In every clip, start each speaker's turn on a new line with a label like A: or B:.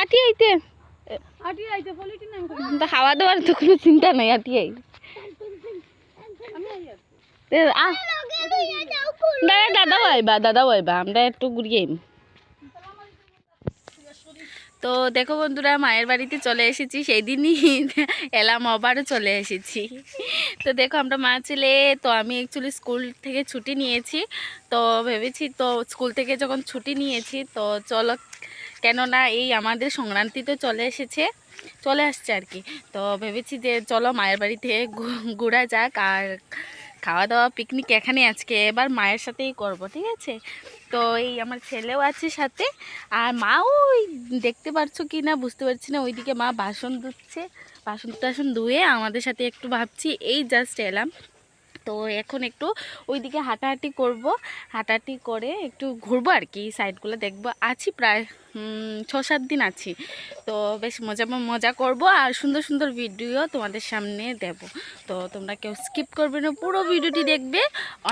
A: আটি আইতে।
B: আটি আইতে পলিটি নাম
A: তা খাওয়া দাওয়ার তো কোনো চিন্তা নাই আটি আই। দাদা দাদাও আইবা দাদাও আইবা আমরা একটু ঘুরিয়ে আইম। তো দেখো বন্ধুরা মায়ের বাড়িতে চলে এসেছি সেই দিনই এলাম আবারও চলে এসেছি। তো দেখো আমরা মা ছেলে তো আমি অ্যাকচুয়ালি স্কুল থেকে ছুটি নিয়েছি। তো ভেবেছি তো স্কুল থেকে যখন ছুটি নিয়েছি তো চলো কেননা এই আমাদের সংক্রান্তি তো চলে এসেছে, চলে আসছে আর কি। তো ভেবেছি যে চলো মায়ের বাড়িতে ঘোরা যাক আর খাওয়া দাওয়া পিকনিক এখানে আজকে এবার মায়ের সাথেই করব, ঠিক আছে? তো এই আমার ছেলেও আছে সাথে, আর মা ওই দেখতে পারছ কি না, বুঝতে পারছি না, ওইদিকে মা বাসন ধুচ্ছে বাসন টাসন ধুয়ে আমাদের সাথে একটু ভাবছি, এই জাস্ট এলাম। তো এখন একটু ওইদিকে হাঁটাহাঁটি করব। হাঁটাহাঁটি করে একটু ঘুরবো আর কি, সাইডগুলো দেখব। আছি প্রায় ছ সাত দিন আছি। তো বেশ মজা মজা করব আর সুন্দর সুন্দর ভিডিও তোমাদের সামনে দেব। তো তোমরা কেউ স্কিপ করবে না, পুরো ভিডিওটি দেখবে,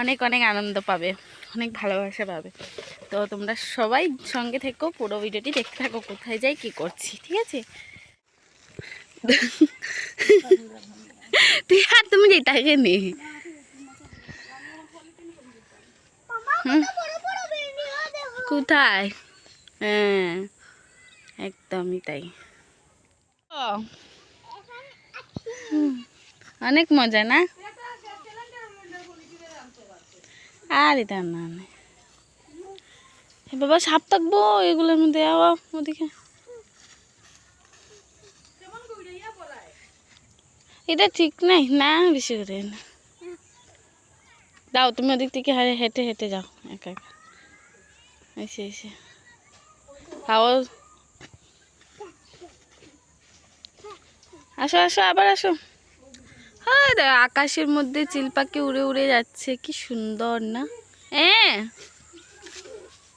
A: অনেক অনেক আনন্দ পাবে, অনেক ভালোবাসা পাবে। তো তোমরা সবাই সঙ্গে থেকো, পুরো ভিডিওটি দেখতে থাকো, কোথায় যাই, কি করছি, ঠিক আছে? তুই আর তুমি যেটা নে হুম? কোথায়? হ্যাঁ একদমই তাই। অনেক মজা, না? আর না না। বাবা, সাপ থাকব? এগুলোর মধ্যে আওয়া ওদিকে। এটা ঠিক নাই, না, বেশি করে না। দাও, তুমি ওদিক থেকে হেঁটে হেঁটে যাও, একা একা। এসে এসে খাও। আসো আসো, আবার আসো। হ্যাঁ আকাশের মধ্যে চিল পাখি উড়ে উড়ে যাচ্ছে, কি সুন্দর না? হ্যাঁ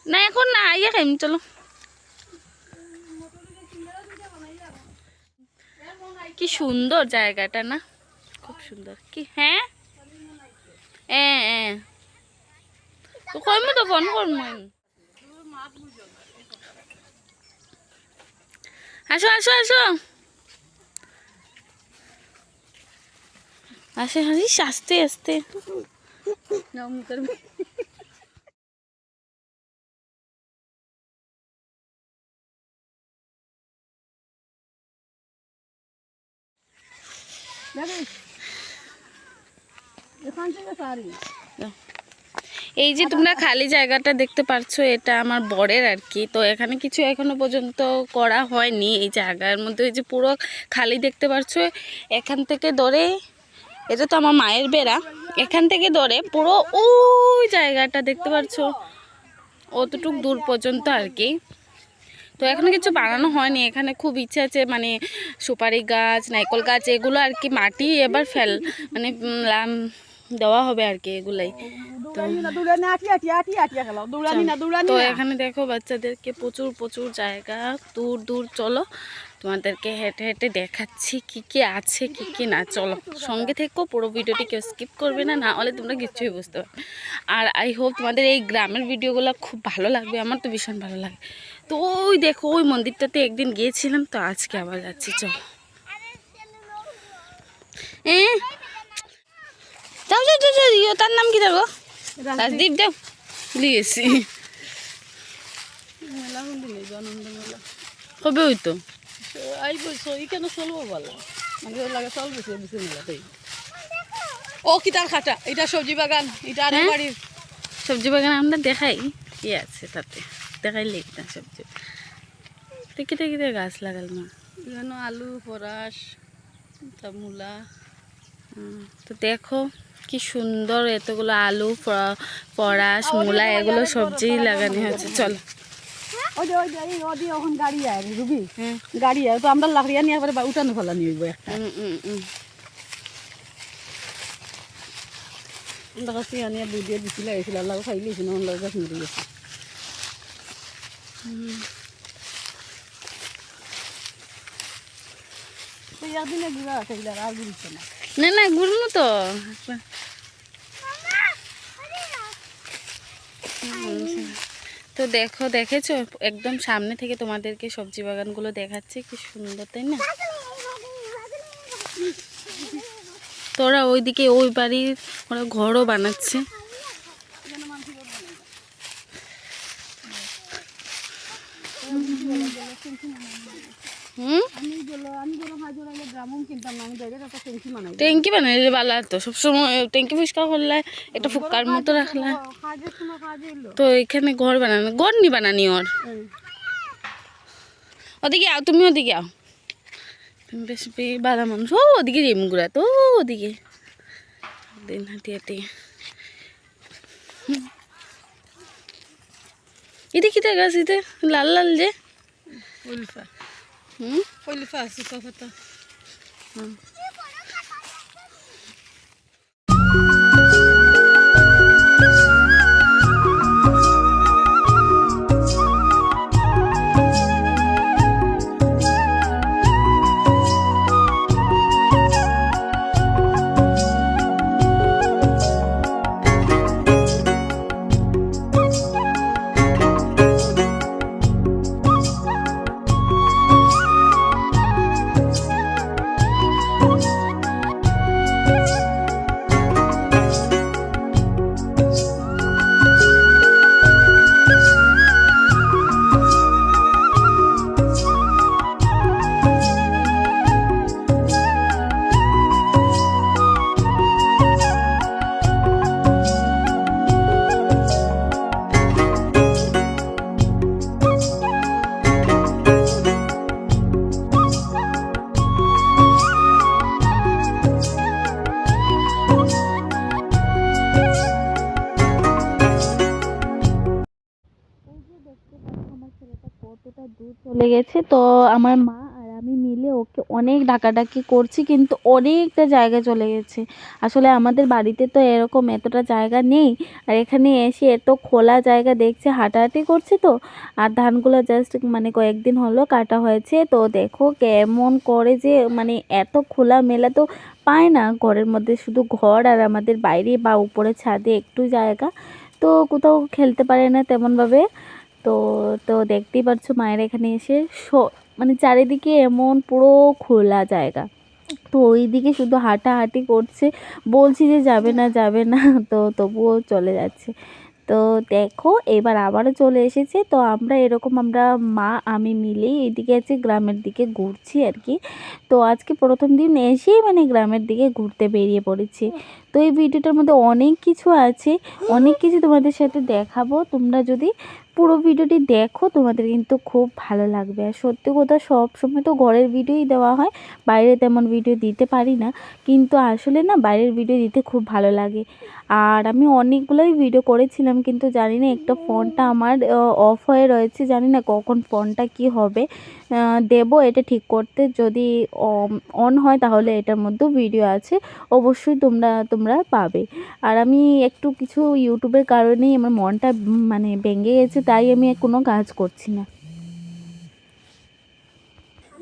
A: না, এখন না ইয়ে খাইম, চলো। কি সুন্দর জায়গাটা না? খুব সুন্দর। কি হ্যাঁ? হ্যাঁ তো কইমু তো ফোন করমু আসো আসো আসো আসে হারিস আস্তে আস্তে।
B: দেখিস
A: এই যে তোমরা খালি জায়গাটা দেখতে পারছ, এটা আমার বরের আর কি। তো এখানে কিছু এখনও পর্যন্ত করা হয়নি। এই জায়গার মধ্যে এই যে পুরো খালি দেখতে পারছ, এখান থেকে ধরে, এটা তো আমার মায়ের বেড়া। এখান থেকে ধরে পুরো ওই জায়গাটা দেখতে পারছ, অতটুক দূর পর্যন্ত আর কি। তো এখনও কিছু বানানো হয়নি। এখানে খুব ইচ্ছে আছে মানে সুপারি গাছ নাইকল গাছ, এগুলো আর কি মাটি এবার ফেল মানে দেওয়া হবে আর কি এগুলাই। তো এখানে দেখো বাচ্চাদেরকে প্রচুর প্রচুর জায়গা। দূর দূর চলো। তোমাদেরকে হেঁটে হেঁটে দেখাচ্ছি কি কি আছে কি কি না। চলো সঙ্গে থেকো পুরো ভিডিওটি কেউ স্কিপ করবে না না হলে তোমরা কিছুই বুঝতে পারবে আর আই হোপ তোমাদের এই গ্রামের ভিডিওগুলো খুব ভালো লাগবে আমার তো ভীষণ ভালো লাগে। তো ওই দেখো ওই মন্দিরটাতে একদিন গিয়েছিলাম তো আজকে আবার যাচ্ছি চলো। এ যাও যাও যাও যাও ইয়ো, তার নাম কি দেখো রাজদীপ।
B: আনন্দ মেলা
A: কবে হইতো
B: আইব সই কেন চলবো বলো? মানে লাগে চল বেশি বেশি মেলাতেই ও কি তার খাটা? এটা সবজি বাগান এটা আর
A: হ্যাঁ?
B: বাড়ির।
A: সবজি বাগান আমরা দেখাই। কি আছে তাতে। দেখাই লিখতাম সবজি। দেখে দেখে গাছ লাগাল মা
B: এখানে আলু পরাস তা মূলা।
A: তো দেখো। কি সুন্দর এতগুলো আলু প- পরাশ মূলা এগুলো সবজি লাগানো হয়েছে। চলো।
B: ওই যে ওই যে এই ওদি ওখান গাড়ি আয় রুবি
A: হ্যাঁ
B: গাড়ি আয় তো আমরা লাকড়িয়া নিয়ে একবারে উঠানো ফেলা নিয়ে একটা। দুই দিয়ে দিছিল আল্লাহ এসে নহন গাছ মরে গেছে। তো একদিনে গুড়া আছে আর গুড়িছে না।
A: না না, ঘুরবো তো। তো দেখো, দেখেছ? একদম সামনে থেকে তোমাদেরকে সবজি বাগানগুলো দেখাচ্ছে, কি সুন্দর, তাই না? তোরা ওইদিকে ওই বাড়ির ওরা ঘরও বানাচ্ছে।
B: ট্যাঙ্কি বানাই
A: বালা তো সবসময় ট্যাঙ্কি পরিষ্কার করলে একটা ফুকার মতো রাখলে। তো এখানে ঘর বানানো ঘর নি বানানি ওর। ওদিকে আও তুমি ওদিকে আও। তুমি বেশ বে- বাধা মানুষ। ও ওদিকে রেমগুড়া তো ওদিকে। দিন হাঁটি হাঁটি। এটা কিটা গাছ এটা লাল লাল যে।
B: উলফা।
A: হুম
B: উলফা আছে কথা
A: কতটা গেছে। তো আমার মা আর আমি মিলে ওকে অনেক ডাকাডাকি করছি, কিন্তু অনেকটা জায়গা চলে গেছে। আসলে আমাদের বাড়িতে তো এরকম এতটা জায়গা নেই, আর এখানে এসে এত খোলা জায়গা দেখছে, হাঁটাহাঁটি করছে তো। আর ধানগুলো জাস্ট মানে কয়েকদিন হলো কাটা হয়েছে। তো দেখো কেমন করে যে মানে এত খোলা মেলা তো পায় না। ঘরের মধ্যে শুধু ঘর আর আমাদের বাইরে বা উপরে ছাদে একটু জায়গা। তো কোথাও খেলতে পারে না তেমনভাবে। তো তো দেখতেই পাচ্ছ মায়ের এখানে এসে মানে চারিদিকে এমন পুরো খোলা জায়গা। তো ওই দিকে শুধু হাঁটাহাঁটি করছে, বলছি যে যাবে না যাবে না, তো তবুও চলে যাচ্ছে। তো দেখো, এবার আবারও চলে এসেছে, তো আমরা এরকম আমরা মা, আমি মিলেই এদিকে আছে, গ্রামের দিকে ঘুরছি আর কি। তো আজকে প্রথম দিন এসেই মানে গ্রামের দিকে ঘুরতে বেরিয়ে পড়েছি। তো এই ভিডিওটার মধ্যে অনেক কিছু আছে, অনেক কিছু তোমাদের সাথে দেখাবো। তোমরা যদি পুরো ভিডিওটি দেখো, তোমাদের কিন্তু খুব ভালো লাগবে। আর সত্যি কথা, সব সময় তো ঘরের ভিডিওই দেওয়া হয়, বাইরে তেমন ভিডিও দিতে পারি না। কিন্তু আসলে না, বাইরের ভিডিও দিতে খুব ভালো লাগে। আর আমি অনেকগুলোই ভিডিও করেছিলাম, কিন্তু জানি না একটা ফোনটা আমার অফ হয়ে রয়েছে জানি না কখন ফোনটা কি হবে। দেবো এটা ঠিক করতে, যদি অন হয় তাহলে এটার মধ্যেও ভিডিও আছে, অবশ্যই তোমরা তোমরা পাবে। আর আমি একটু কিছু ইউটিউবের কারণেই আমার মনটা মানে ভেঙে গেছে, তাই আমি কোনো কাজ করছি না।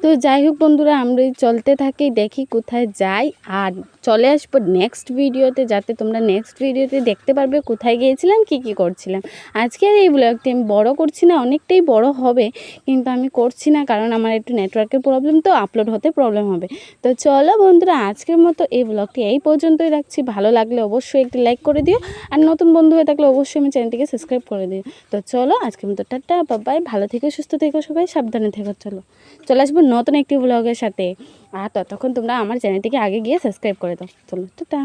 A: তো যাই হোক বন্ধুরা, আমরা চলতে থাকি, দেখি কোথায় যাই। আর চলে আসব নেক্সট ভিডিওতে যাতে তোমরা নেক্সট ভিডিওতে দেখতে পারবে কোথায় গিয়েছিলাম, কি কি করছিলাম। আজকের এই ব্লগটি আমি বড় করছি না, অনেকটাই বড় হবে, কিন্তু আমি করছি না, কারণ আমার একটু নেটওয়ার্কের প্রবলেম তো আপলোড হতে প্রবলেম হবে। তো চলো বন্ধুরা, আজকের মতো এই ব্লগটি এই পর্যন্তই রাখছি। ভালো লাগলে অবশ্যই একটি লাইক করে দিও, আর নতুন বন্ধু হয়ে থাকলে অবশ্যই আমি চ্যানেলটিকে সাবস্ক্রাইব করে দিও। তো চলো, আজকের মতো টাটা বাবাই ভালো থেকো, সুস্থ থেকো সবাই, সাবধানে থেকো, চলো। চলে আসব নতুন একটি ব্লগের সাথে। আর ততক্ষণ তোমরা আমার চ্যানেলটিকে আগে গিয়ে সাবস্ক্রাইব করে দাও। চলো, টাটা।